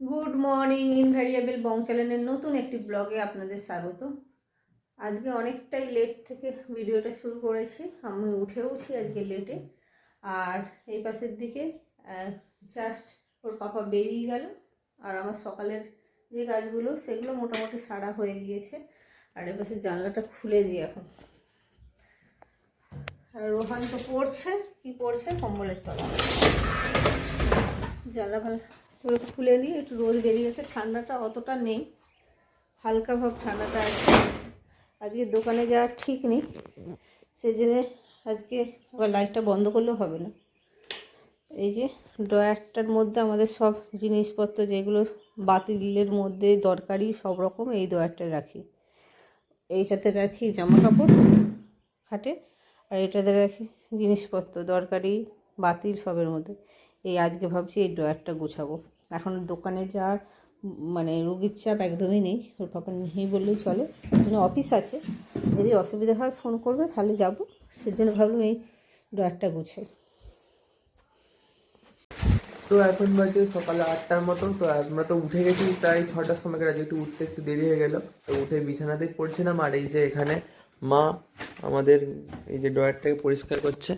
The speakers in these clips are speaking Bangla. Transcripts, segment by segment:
গুড মর্নিং, ইনভ্যারিয়েবল বং চ্যানেলের নতুন একটি ব্লগে আপনাদের স্বাগত। আজকে অনেকটাই লেট থেকে ভিডিওটা শুরু করেছি, আমি উঠেওছি আজকে লেটে। আর এই পাশের দিকে জাস্ট ওর পাপা বেরিয়ে গেল, আর আমার সকালের যে কাজগুলো, সেগুলো মোটামুটি সারা হয়ে গিয়েছে। আর এ পাশে জানলাটা খুলে দিই এখন। আর রোহান তো পড়ছে, কি পড়ছে কম্বলের তলা জানলা পুরো খুলে নিই একটু রোদ বেরিয়ে গেছে। ঠান্ডাটা অতটা নেই। হালকা ভাব ঠান্ডাটা আছে। আজকে দোকানে যাওয়া ঠিক নেই। সেই জন্য আজকে আবার লাইটটা বন্ধ করলেও হবে না। এই যে ড্রয়ারটার মধ্যে আমাদের সব জিনিসপত্র যেগুলো বাতিলের মধ্যে দরকারি সব রকম এই ড্রয়ারটা রাখি। এইটাতে রাখি জামা কাপড় খাটে। আর এটাতে রাখি জিনিসপত্র দরকারি বাতিল সবের মধ্যে। এই আজকে ভাবছি এই ড্রয়ারটা গুছাবো। এখন দোকানে যাওয়ার মানে রুগীর চাপ একদমই নেই। ওর পাপা নেই বললেই চলে। সেই জন্য অফিস আছে। যদি অসুবিধা হয় ফোন করবে, তাহলে যাব। সেই জন্য ভাবলাম এই ড্রয়ারটা গুছাই। তো এখন বাজে সকালে আটটার মতো তো আমরা তো উঠে গেছি প্রায় ছটার সময় আজকে একটু উঠতে একটু দেরি হয়ে গেল। তো উঠে বিছানাতে পড়ছিলাম, আর এই যে এখানে মা আমাদের এই যে ড্রয়ারটাকে পরিষ্কার করছে।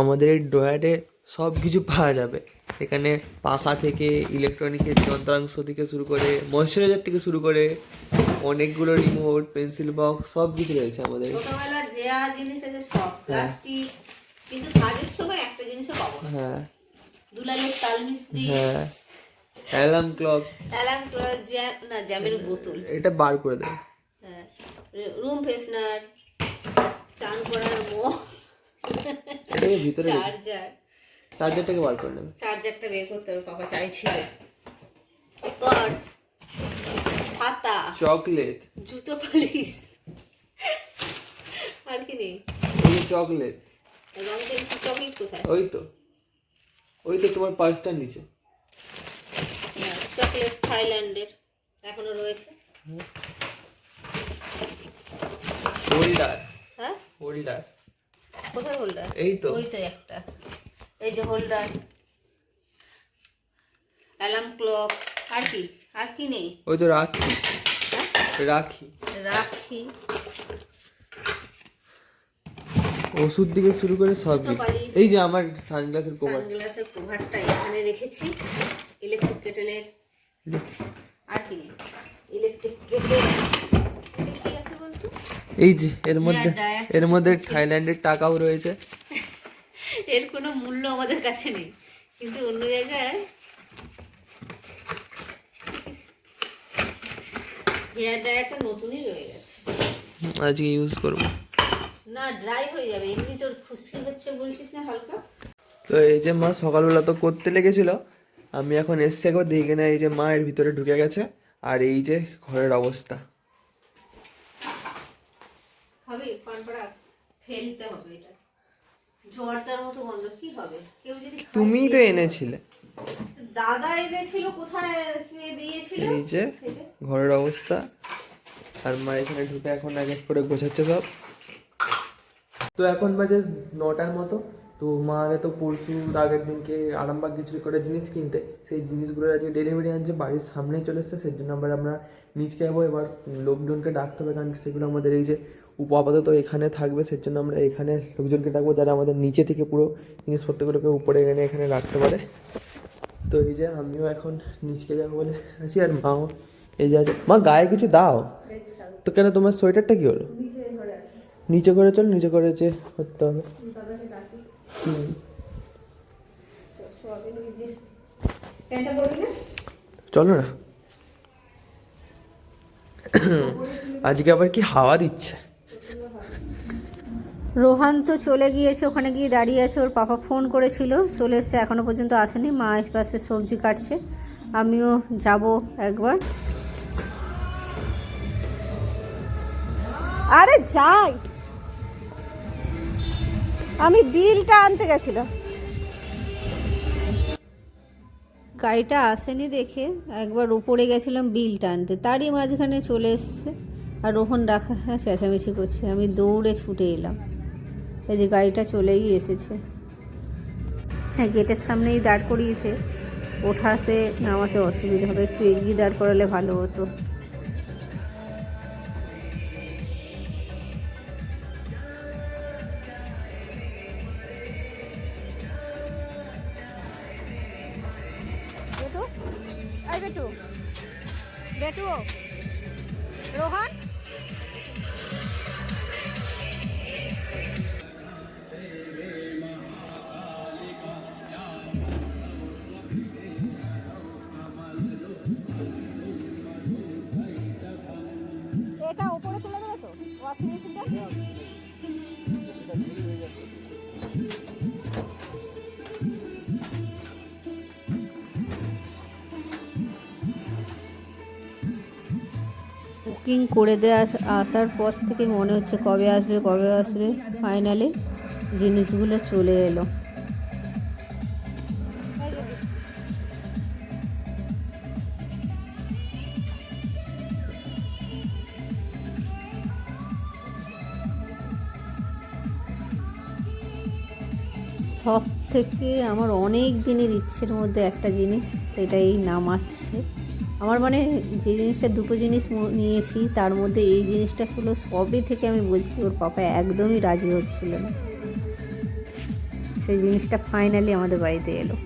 আমাদের এই ড্রয়ারে সব কিছু পাওয়া যাবে। এখানে পাখা থেকে ইলেকট্রনিকের যন্ত্রাংশ থেকে শুরু করে ময়শ্চারাইজার থেকে শুরু করে অনেকগুলো রিমোট পেন্সিল বক্স সব কিছু রয়েছে আমাদের। ছোটবেলার যে জিনিস আছে সব প্লাস্টিক কিন্তু কাজের সময় একটা জিনিসও পাবো না। হ্যাঁ। দুলালের তাল মিষ্টি। হ্যাঁ। অ্যালার্ম ক্লক অ্যালার্ম জ্যাম না জ্যামের বোতল। এটা বার করে দেয় হ্যাঁ। রুম ফ্রেশনার চান করার মো এটাকে ভিতরে চার্জার চার্জারটাকে বার করে নেবে। চার্জারটা বের করতে হবে পাপা চাইছিল। পার্স খাতা চকলেট জুতো পালিশ। আর কি নেই? ওই চকলেট রং পেন্সিল চকলেট কোথায়? ওই তো। ওই তো তোমার পার্সটার নিচে। চকলেট থাইল্যান্ডের এখনও রয়েছে। হোল্ডার হ্যাঁ? হোল্ডার কোথায় হোল্ডার এই তো। ওই তো একটা। এই যে হোল্ডার অ্যালার্ম ক্লক আর কি? আর কি নেই? ওই তো রাখি। হ্যাঁ? রাখি। রাখি। ওষুধ থেকে শুরু করে সব। এই যে আমার সানগ্লাসের কভার সানগ্লাসের কভারটা এখানে রেখেছি। ইলেকট্রিক কেটেলের আর কি ইলেকট্রিক কেটেল এই যে এর মধ্যে এর মধ্যে থাইল্যান্ডের টাকাও রয়েছে। এর কোনো মূল্য আমাদের কাছে নেই। কিন্তু অন্য জায়গায় হেয়ার ড্রায়ারটা নতুনই রয়ে গেছে। আজকে ইউজ করব। না ড্রাই হয়ে যাবে। এমনি তোর খুশকি হচ্ছে বলছিস না হালকা? তো এই যে মা সকালবেলা তো করতে লেগেছিল আমি এখন এসছি একবার দেখে না এই যে মা এর ভিতরে ঢুকে গেছে আর এই যে ঘরের অবস্থা। হবে ফেলতে হবে এটা জর্দার মতো গন্ধ কি হবে? কেউ যদি তুমিই তো এনেছিলে। দাদা এনেছিল কোথায় কে দিয়েছিল? এই যে ঘরের অবস্থা। আর মা এখানে ঢুকে এখন এক এক করে গোছাচ্ছে সব। তো এখন বাজে নটার মতো। তো মা আগে তো পরশু আগের দিনকে আরামবাগ কিছু করে জিনিস কিনতে। সেই জিনিসগুলো আজকে ডেলিভারি আনছে বাড়ির সামনেই চলে এসছে। সেই জন্য আবার আমরা নিচকে যাব। এবার লোকজনকে ডাকতে হবে কারণ সেগুলো আমাদের এই যে উপ আপাতত এখানে থাকবে সেই জন্য আমরা এখানে লোকজনকে ডাকবো যারা আমাদের নিচে থেকে পুরো জিনিসপত্রগুলোকে উপরে এনে এখানে রাখতে পারে। তো এই যে আমিও এখন নিচকে যাব বলে আছি আর মাও এই যে আছে। মা, গায়ে কিছু দাও? তো কেন তোমার সোয়েটারটা কি হলো? নিচে করে চল, নিচে করে যে করতে হবে। চলো না। আজকে আবার কি হাওয়া দিচ্ছে? রোহান তো চলে গিয়েছে, ওখানে গিয়ে দাঁড়িয়ে আছে, ওর পাপা ফোন করেছিল, চলে এসছে, এখনও পর্যন্ত আসেনি, মা পাশে সবজি কাটছে, আমিও যাব একবার। আরে যাই! আমি বিলটা আনতে গেছিলাম। গাড়িটা আসেনি দেখে, একবার উপরে গেছিলাম বিলটা আনতে, তারই মাঝখানে চলে এসছে, আর রোহন ডাকা চেঁচামেচি করছে, আমি দৌড়ে ছুটে এলাম। এই যে গাড়িটা চলেই এসেছে। হ্যাঁ গেটের সামনেই দাঁড় করিয়েছে। ওঠাতে নামাতে অসুবিধা হবে। একটু এগিয়ে দাঁড় করালে ভালো হতো। বুকিং করে দেওয়া আসার পর থেকে মনে হচ্ছে কবে আসবে কবে আসবে। ফাইনালি জিনিসগুলো চলে এলো। সব থেকে আমার অনেক দিনের ইচ্ছের মধ্যে একটা জিনিস, সেটাই নামাচ্ছে। আমার মানে যে জিনিসটা দুটো জিনিস নিয়েছি, তার মধ্যে এই জিনিসটা ছিল, সবই থেকে আমি বলছি ওর পাপা একদমই রাজি হচ্ছিল না। সেই জিনিসটা ফাইনালি আমাদের বাড়িতে এলো।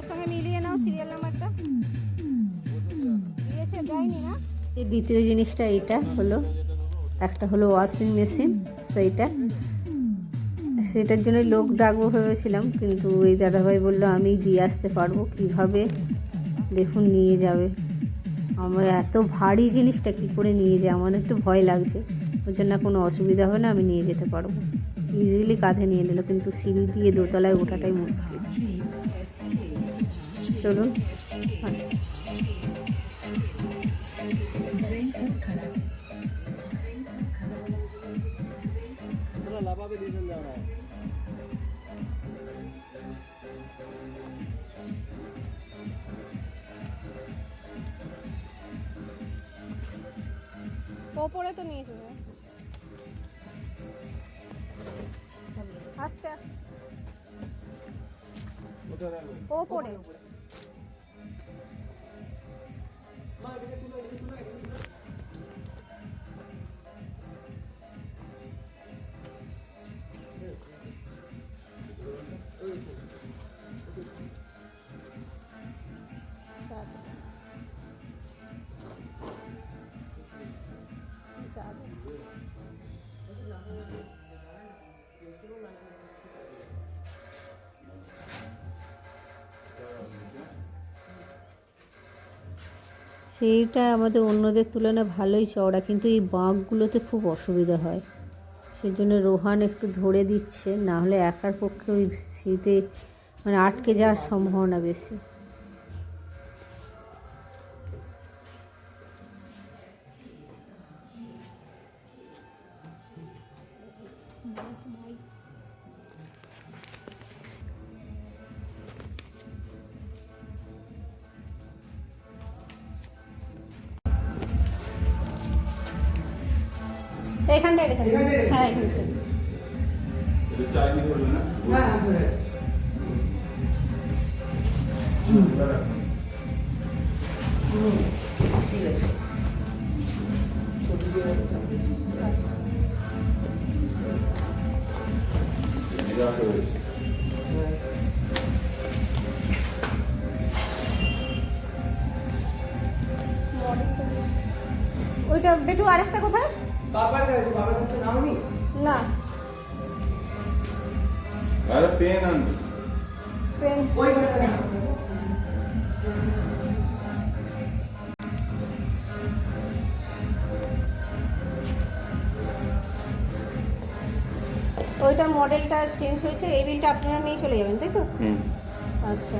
এটার সঙ্গে মিলিয়ে নাও সিরিয়াল নাম্বারটা দিয়েছে না? দ্বিতীয় জিনিসটা এটা হলো, একটা হলো ওয়াশিং মেশিন সেইটা। সেটার জন্য লোক ডাকবো ভেবেছিলাম, কিন্তু এই দাদাভাই বলল, আমি দিয়ে আসতে পারব কীভাবে? দেখুন, নিয়ে যাবে। আমার এত ভারী জিনিসটা কি করে নিয়ে যায়, আমার একটু ভয় লাগছে। ওই জন্য কোনো অসুবিধা হবে না আমি নিয়ে যেতে পারব। ইজিলি কাঁধে নিয়ে নিল, কিন্তু সিঁড়ি দিয়ে দোতলায় ওঠাটাই মুশকিল। চলুন। ওপরে তো নিয়ে চলে আস্তে আস্তে। ওপরে। সেইটা আমাদের অন্যদের তুলনায় ভালোই চওড়া, কিন্তু এই বাঁকগুলোতে খুব অসুবিধা হয়। সেজন্য রোহান একটু ধরে দিচ্ছে, না হলে একার পক্ষে ওই শীতে মানে আটকে যাওয়ার সম্ভাবনা বেশি। এখানটা এখানে হ্যাঁ এখানটা হ্যাঁ দিয়ে রাখো। হ্যাঁ। ওইটা বেটু আরেকটা কোথায় বাবার কাছে বাবার কাছে নাওনি? না। আরে পেন আনবে পেন। ওই ঘরে। ওইটার মডেলটা চেঞ্জ হয়েছে এই বিলটা আপনারা নিয়ে চলে যাবেন তাই তো? হুম। আচ্ছা।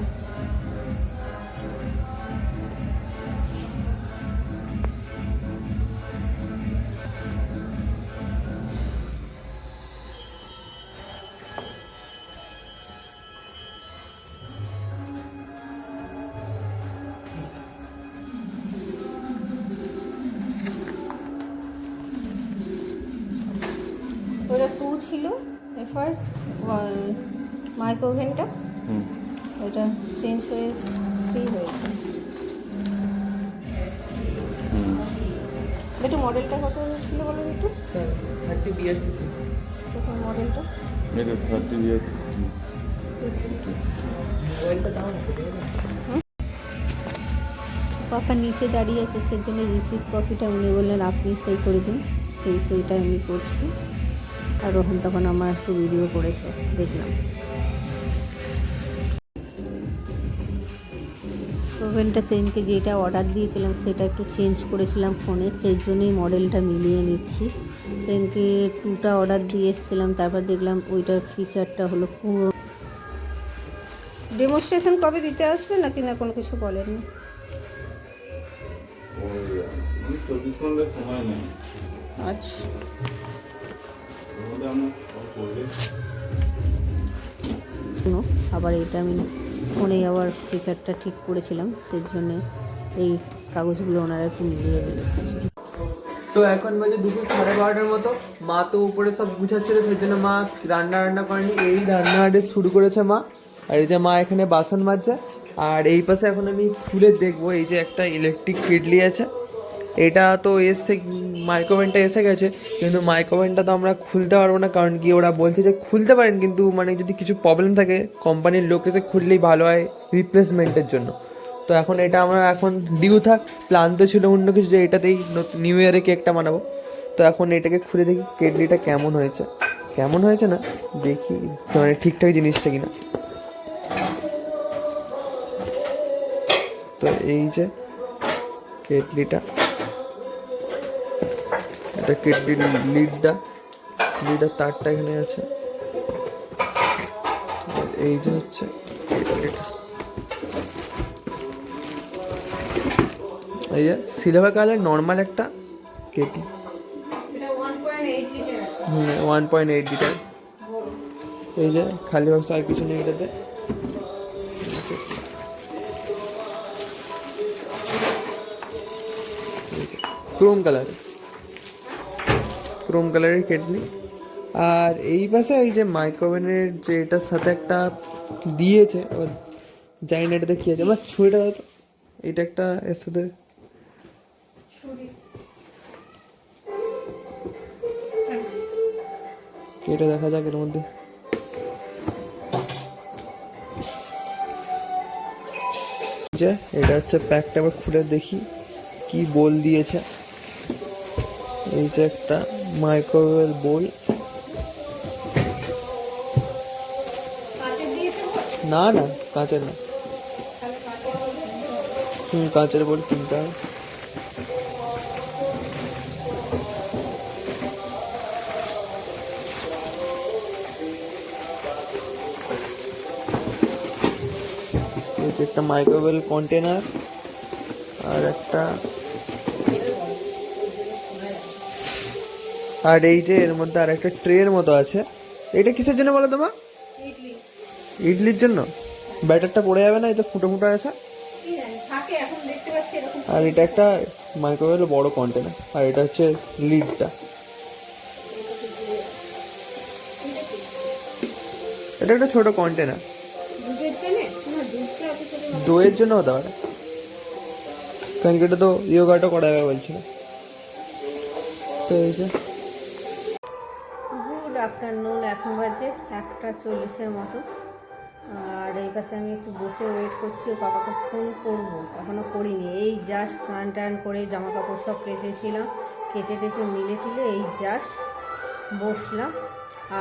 ওইটা চেঞ্জ হয়ে থ্রি হয়েছে। হুম। একটু মডেলটা কত ছিল বলো একটু? থার্টি বিএসসি দেখুন মডেলটা এটা থার্টি সেটা পাপা নিচে দাঁড়িয়ে আছে সেজন্য রিসিভ কপিটা উনি বললেন আপনি সই করে দিন সেই সইটা আমি করছি। আর রোহন তখন আমার একটু ভিডিও করেছে দেখলাম। ওভেনটা সেদিনকে যেটা অর্ডার দিয়েছিলাম সেটা একটু চেঞ্জ করেছিলাম ফোনে সেই জন্যই মডেলটা মিলিয়ে নিচ্ছি। সেদিনকে টুটা অর্ডার দিয়ে এসেছিলাম তারপর দেখলাম ওইটার ফিচারটা হলো পুরো। ডেমনস্ট্রেশন কবে দিতে আসবে নাকি না কোনো কিছু বলেননি? চব্বিশ ঘণ্টার সময় নেই। আচ্ছা। আবার এটা আমি ফোনে আবার ফিচারটা ঠিক করেছিলাম সেই জন্যে এই কাগজগুলো ওনারা একটু মিলিয়ে দিয়েছে তো এখন বাজে দুপুর সাড়ে বারোটার মতো। মা তো উপরে সব গুছাচ্ছিল, সেই জন্য মা রান্না রান্না করেনি। এই রান্নাটা শুরু করেছে মা। আর এই যে মা এখানে বাসন মাজছে। আর এই পাশে এখন আমি খুলে দেখব, এই যে একটা ইলেকট্রিক কেটলি আছে। এটা তো এসে মাইক্রোওভেনটা এসে গেছে, কিন্তু মাইক্রোওভেনটা তো আমরা খুলতে পারব না, কারণ কি ওরা বলছে যে খুলতে পারেন, কিন্তু মানে যদি কিছু প্রবলেম থাকে কোম্পানির লোক এসে খুললেই ভালো হয় রিপ্লেসমেন্টের জন্য। তো এখন এটা আমরা এখন ডিউ থাক প্ল্যান তো ছিল অন্য কিছু যে এটাতেই নিউ ইয়ারে কেকটা বানাবো। তো এখন এটাকে খুলে দেখি, কেটলিটা কেমন হয়েছে। কেমন হয়েছে না, দেখি মানে ঠিকঠাক জিনিসটা কিনা। তো এই যে, কেটলিটা। এটা কেটলির লিডটা লিডের তারটা এখানে আছে। এই যে হচ্ছে, এই যে সিলভার কালার নর্মাল একটা আছে হুম ওয়ান পয়েন্ট এইট লিটার এই যে খালি বাক্স আর কিছু নেই এটাতে। ক্রোম কালার ক্রোম কালারের কেটলি। আর এই পাশে এই যে মাইক্রোওভেনের যে এটার সাথে একটা দিয়েছে এবার জানি না এটাতে কী আছে। আমার ছুরিটা দাও তো। এটা একটা এর সাথে। কেটে দেখা যাক এর মধ্যে। যে এটা হচ্ছে প্যাকটা আবার খুলে দেখি কি বোল দিয়েছে। এই যে একটা। माइक्रोवेल बोल। ना ना कांचे ना। हम्म कांचे बोल किंता तो एक तो माइक्रोवेल कंटेनर और एक तो আর এই যে এর মধ্যে আর একটা ট্রের মতো আছে। এটা কিসের জন্য বলো তোমার ইডলি। ইডলির জন্য? ব্যাটারটা পড়ে যাবে না? এটা ফুটো ফুটো আছে। কি থাকে এখন দেখতে পাচ্ছি এরকম। আর এটা একটা মাইক্রোওয়েভ বড় কন্টেনার আর এটা হচ্ছে লিডটা এটা একটা ছোট কন্টেনার। দইয়ের জন্য হতে পারে। কারণ এটা তো ইয়োগাটাও করা যাবে বলছিল। তো এই যে আফটারনুন এখন বাজে একটা চল্লিশের মতো। আর এই পাশে আমি একটু বসে ওয়েট করছি ও পাপাকে ফোন করব। এখনও করিনি। এই জাস্ট স্নান টান করে জামা কাপড় সব কেচেছিলাম। কেচে টেচে মিলে টিলে এই জাস্ট বসলাম।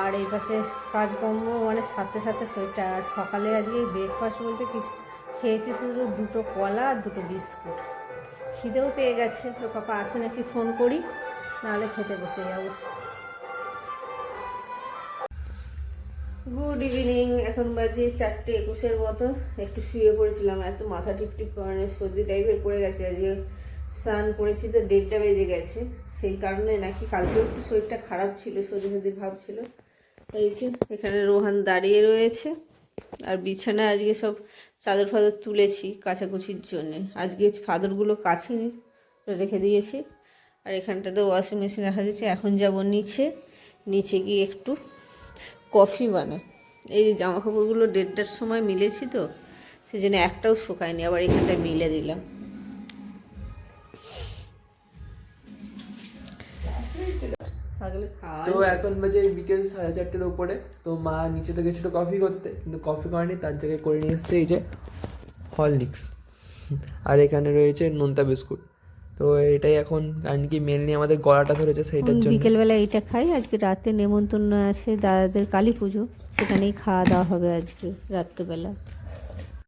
আর এই পাশে কাজকর্ম মানে সাথে সাথে শরীরটা আর সকালে আজকে ব্রেকফাস্ট বলতে কিছু খেয়েছি শুধু দুটো কলা আর দুটো বিস্কুট। খিদেও পেয়ে গেছে। তো পাপা আসে নাকি ফোন করি, নাহলে খেতে বসে যাব। গুড ইভিনিং এখন বাজে চারটে একুশের মতো। একটু শুয়ে পড়েছিলাম, এত মাথা টিপটিপ মানে সর্দি টাইপের পড়ে গেছে। আজকে স্নান করেছি তো দেড়টা বেজে গেছে। সেই কারণে নাকি কালকে একটু শরীরটা খারাপ ছিল, সর্দি সর্দি ভাব ছিল। এই যে এখানে রোহান দাঁড়িয়ে রয়েছে। আর বিছানায় আজকে সব চাদর ফাদর তুলেছি কাচাকুচির জন্যে। আজকে ফাদরগুলো কাছিনি রেখে দিয়েছি। আর এখানটাতে ওয়াশিং মেশিন রাখা দিয়েছে এখন যাব নিচে। নিচে গিয়ে একটু কফি বানাই এই যে জামা কাপড়গুলো দেড়টার সময় মিলেছি তো সেই জন্য একটাও শুকায়নি আবার এখানটায় মিলে দিলাম। তো এখন বাজে বিকেল সাড়ে চারটের উপরে তো মা নিচে থেকে ছোটো কফি করতে কিন্তু কফি করেনি তার জায়গায় করে নিয়ে এসছে এই যে হরলিক্স। আর এখানে রয়েছে নোনতা বিস্কুট। তো এটাই এখন কারণ কি মেনলি আমাদের গলাটা ধরেছে সেইটার জন্য। বিকেলবেলা এইটা খাই আজকে রাতে নেমন্তন্ন আছে দাদাদের কালী পুজো সেখানেই খাওয়া দাওয়া হবে আজকে রাত্রেবেলা।